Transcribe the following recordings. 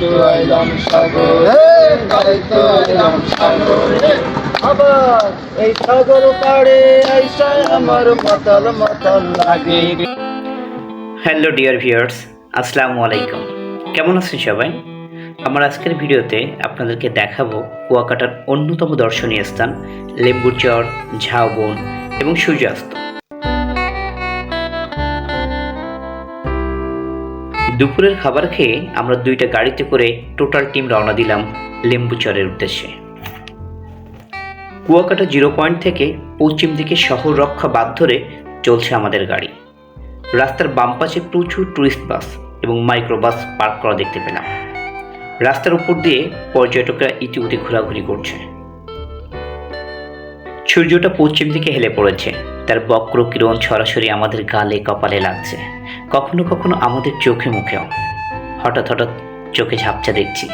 তো আইলাম সাগরে তো আইলাম সাগরে আবার এই সাগর পাড়ে আইসায় আমার লাগে। হ্যালো ডিয়ার ভিউয়ার্স আসসালামু আলাইকুম। কেমন আছেন সবাই? আমার আজকের ভিডিওতে আপনাদেরকে দেখাবো কুয়াকাটার অন্যতম দর্শনীয় স্থান লেম্বুর চর ঝাউবন এবং সূর্যাস্ত। দুপুরের খাবার খেয়ে আমরা দুইটা গাড়িতে করে টোটাল টিম রওনা দিলাম লেম্বুচরের উদ্দেশ্যে। কুয়াকাটা জিরো পয়েন্ট থেকে পশ্চিম দিকে শহর রক্ষা বাদ ধরে চলছে আমাদের গাড়ি। রাস্তার বাম পাশে প্রচুর টুরিস্ট বাস এবং মাইক্রো বাস পার্ক করা দেখতে পেলাম। রাস্তার উপর দিয়ে পর্যটকরা ইতিউতি ঘোরাঘুরি করছে। সূর্যটা পশ্চিম দিকে হেলে পড়েছে। তার বক্র কিরণ সরাসরি আমাদের গালে কপালে লাগছে। কখনো কখনো আমাদের চোখে মুখেও। হঠাৎ হঠাৎ চোখে ঝাপচা দেখছি।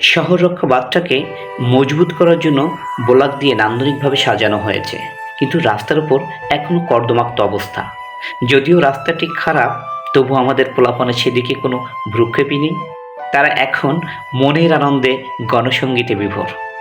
শহর রক্ষা বাঁধটাকে মজবুত করার জন্য বোলাক দিয়ে নান্দনিকভাবে সাজানো হয়েছে। কিন্তু রাস্তার উপর এখনও কর্দমাক্ত অবস্থা। যদিও রাস্তাটি খারাপ, তবু আমাদের পোলাপনে সেদিকে কোনো ভ্রুক্ষেপই নেই। তারা এখন মনের আনন্দে গণসঙ্গীতে বিভোর।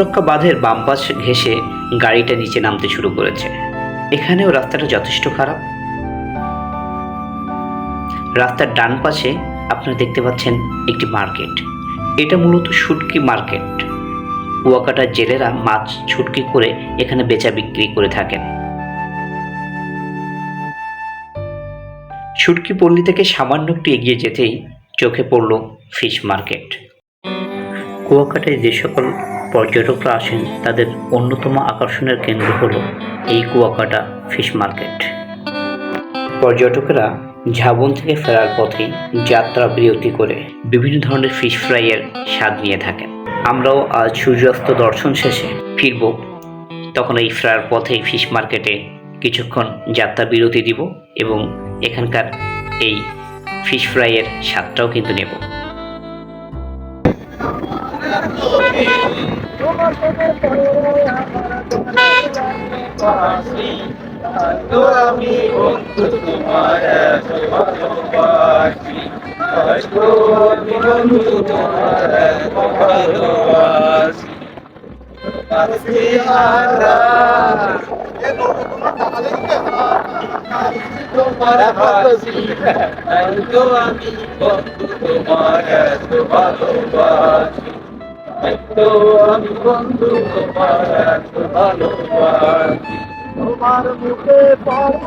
রক্ষা বাঁধের বাম পাশ ঘেঁষে গাড়িটা নিচে নামতে শুরু করেছে। এখানেও রাস্তাটা যথেষ্ট খারাপ। রাস্তার ডান পাশে আপনারা দেখতে পাচ্ছেন একটি মার্কেট। এটা মূলত শুটকি মার্কেট। কুয়াকাটার জেলেরা মাছ ছুটকি করে এখানে বেচা বিক্রি করে থাকেন। শুটকি পল্লী থেকে সামান্য একটু এগিয়ে যেতেই চোখে পড়ল ফিশ মার্কেট। কুয়াকাটায় যে সকল পর্যটকরা আসেন, তাদের অন্যতম আকর্ষণের কেন্দ্র হল এই কুয়াকাটা ফিশ মার্কেট। পর্যটকেরা ঝাবন থেকে ফেরার পথে যাত্রা বিরতি করে বিভিন্ন ধরনের ফিশ ফ্রাইয়ের স্বাদ নিয়ে থাকেন। আমরাও আজ সূর্যাস্ত দর্শন শেষে ফিরব। তখন এই ফেরার পথেই ফিশ মার্কেটে কিছুক্ষণ যাত্রা বিরতি দিব এবং এখানকার এই ফিশ ফ্রাইয়ের স্বাদটাও কিন্তু নেব। তোমার তোমার হাসি তাই তো আমি বন্ধু তোমার এত ভালোবাসি তো আমি বন্ধু তোমার এত ভালোবাসি তোমার মুখে পড়ে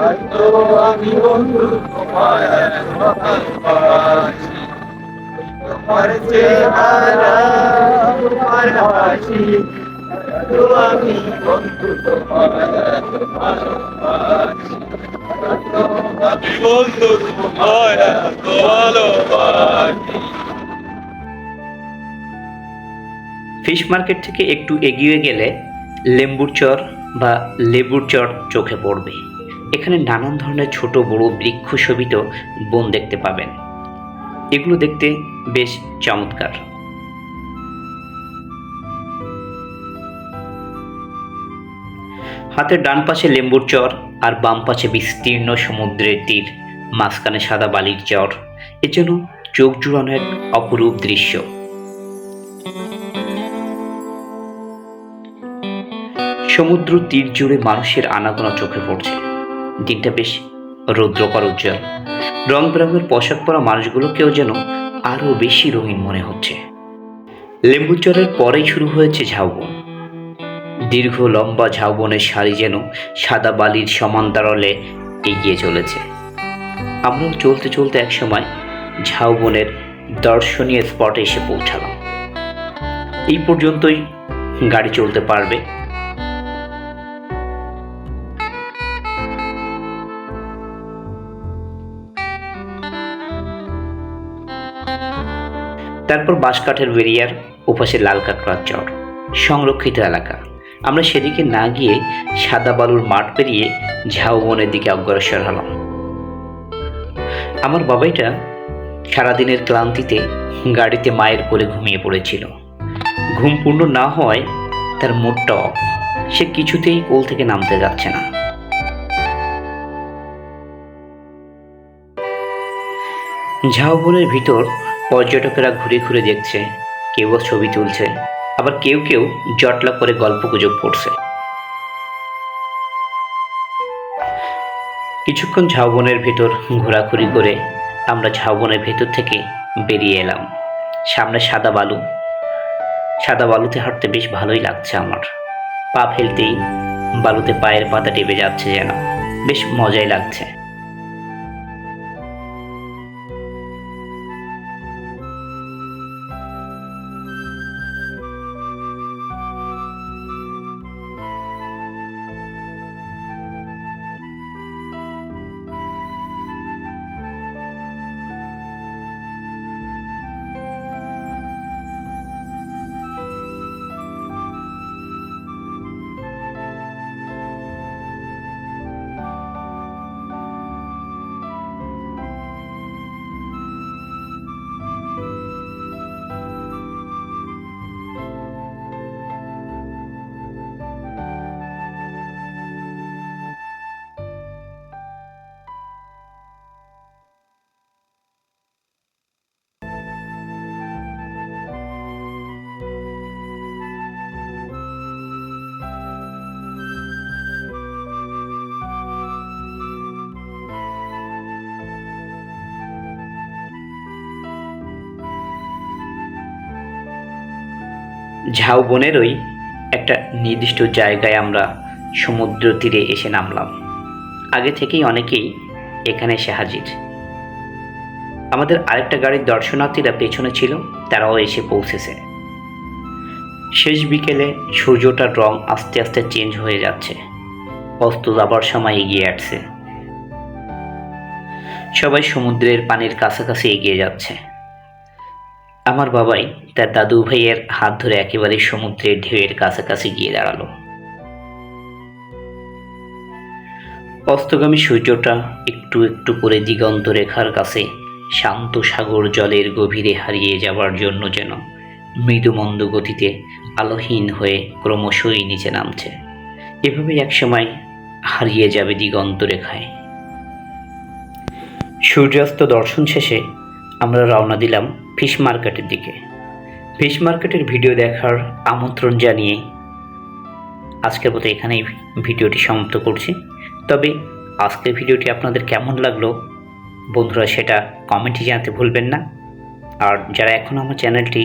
আমি বন্ধু তোমার তোমার আমি বন্ধু তোমার ফিশ মার্কেট থেকে একটু এগিয়ে গেলে লেম্বুর চর বা লেবুর চর চোখে পড়বে। এখানে নানান ধরনের ছোট বড় বৃক্ষ শোভিত বন দেখতে পাবেন। এগুলো দেখতে বেশ চমৎকার। হাতের ডান পাশে লেম্বুর চর আর বাম পাশে বিস্তীর্ণ সমুদ্রের তীর, মাঝখানে সাদা বালির চর। এর জন্য চোখ জুড়ানো এক অপরূপ দৃশ্য। সমুদ্র তীর জুড়ে মানুষের আনাগোনা চোখে পড়ছে। দিনটা বেশ রৌদ্রকর উজ্জ্বল। রং বেরঙের পোশাক পরা মানুষগুলোকেও যেন আরও বেশি রঙিন মনে হচ্ছে। লেম্বুচরের পরেই শুরু হয়েছে ঝাউবন। দীর্ঘ লম্বা ঝাউবনের শাড়ি যেন সাদা বালির সমান্তরালে এগিয়ে চলেছে। আমরাও চলতে চলতে একসময় ঝাউবনের দর্শনীয় স্পটে এসে পৌঁছালাম। এই পর্যন্তই গাড়ি চলতে পারবে। তারপর বাঁশকাঠের বেরিয়ার ওপাশে লাল কাঁকড়ার চর। সংরক্ষিত এলাকা। আমরা সেদিকে না গিয়ে সাদা বালুর মাঠ পেরিয়ে ঝাউবনের দিকে অগ্রসর হলাম। আমার বাবাইটা সারাদিনের ক্লান্তিতে গাড়িতে মায়ের কোলে ঘুমিয়ে পড়েছিল। ঘুম পূর্ণ না হওয়ায় তার মুডটা অফ। সে কিছুতেই কোল থেকে নামতে যাচ্ছে না। ঝাউবনের ভিতর পর্যটকেরা ঘুরে ঘুরে দেখছে, কেউ ছবি তুলছে, আবার কেউ কেউ জটলা করে গল্প গুজব করছে। কিছুক্ষণ ঝাউবনের ভেতর ঘোরাঘুরি করে আমরা ঝাউবনের ভেতর থেকে বেরিয়ে এলাম। সামনে সাদা বালু। সাদা বালুতে হাঁটতে বেশ ভালোই লাগছে আমার। পা ফেলতেই বালুতে পায়ের পাতা টেপে যাচ্ছে যেন। বেশ মজাই লাগছে। ঝাউবনেরই একটা নির্দিষ্ট জায়গায় আমরা সমুদ্র তীরে এসে নামলাম। আগে থেকেই অনেকেই এখানে এসে হাজির। আমাদের আরেকটা গাড়ির দর্শনার্থীরা পেছনে ছিল, তারাও এসে পৌঁছেছে। শেষ বিকেলে সূর্যটার রং আস্তে আস্তে চেঞ্জ হয়ে যাচ্ছে। অস্ত যাবার সময় এগিয়ে আসছে। সবাই সমুদ্রের পানির কাছাকাছি এগিয়ে যাচ্ছে। আমার বাবাই তার দাদু ভাইয়ের হাত ধরে একেবারে সমুদ্রের ঢেউয়ের কাছাকাছি গিয়ে দাঁড়াল। অস্তগামী সূর্যটা একটু একটু করে দিগন্ত রেখার কাছে শান্ত সাগর জলের গভীরে হারিয়ে যাওয়ার জন্য যেন মৃদু মন্দ গতিতে আলোহীন হয়ে ক্রমশই নিচে নামছে। এভাবেই একসময় হারিয়ে যাবে দিগন্ত রেখায়। সূর্যাস্ত দর্শন শেষে আমরা রওনা দিলাম ফিশ মার্কেটের দিকে। ফিশ মার্কেটের ভিডিও দেখার আমন্ত্রণ জানিয়ে আজকের মতো এখানেই ভিডিওটি সমাপ্ত করছি। তবে আজকের ভিডিওটি আপনাদের কেমন লাগল? বন্ধুরা সেটা কমেন্টে জানাতে ভুলবেন না। আর যারা এখনও আমার চ্যানেলটি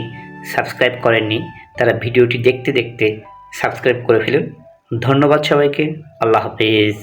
সাবস্ক্রাইব করেননি, তারা ভিডিওটি দেখতে দেখতে সাবস্ক্রাইব করে ফেলুন। ধন্যবাদ সবাইকে। আল্লাহ হাফেজ।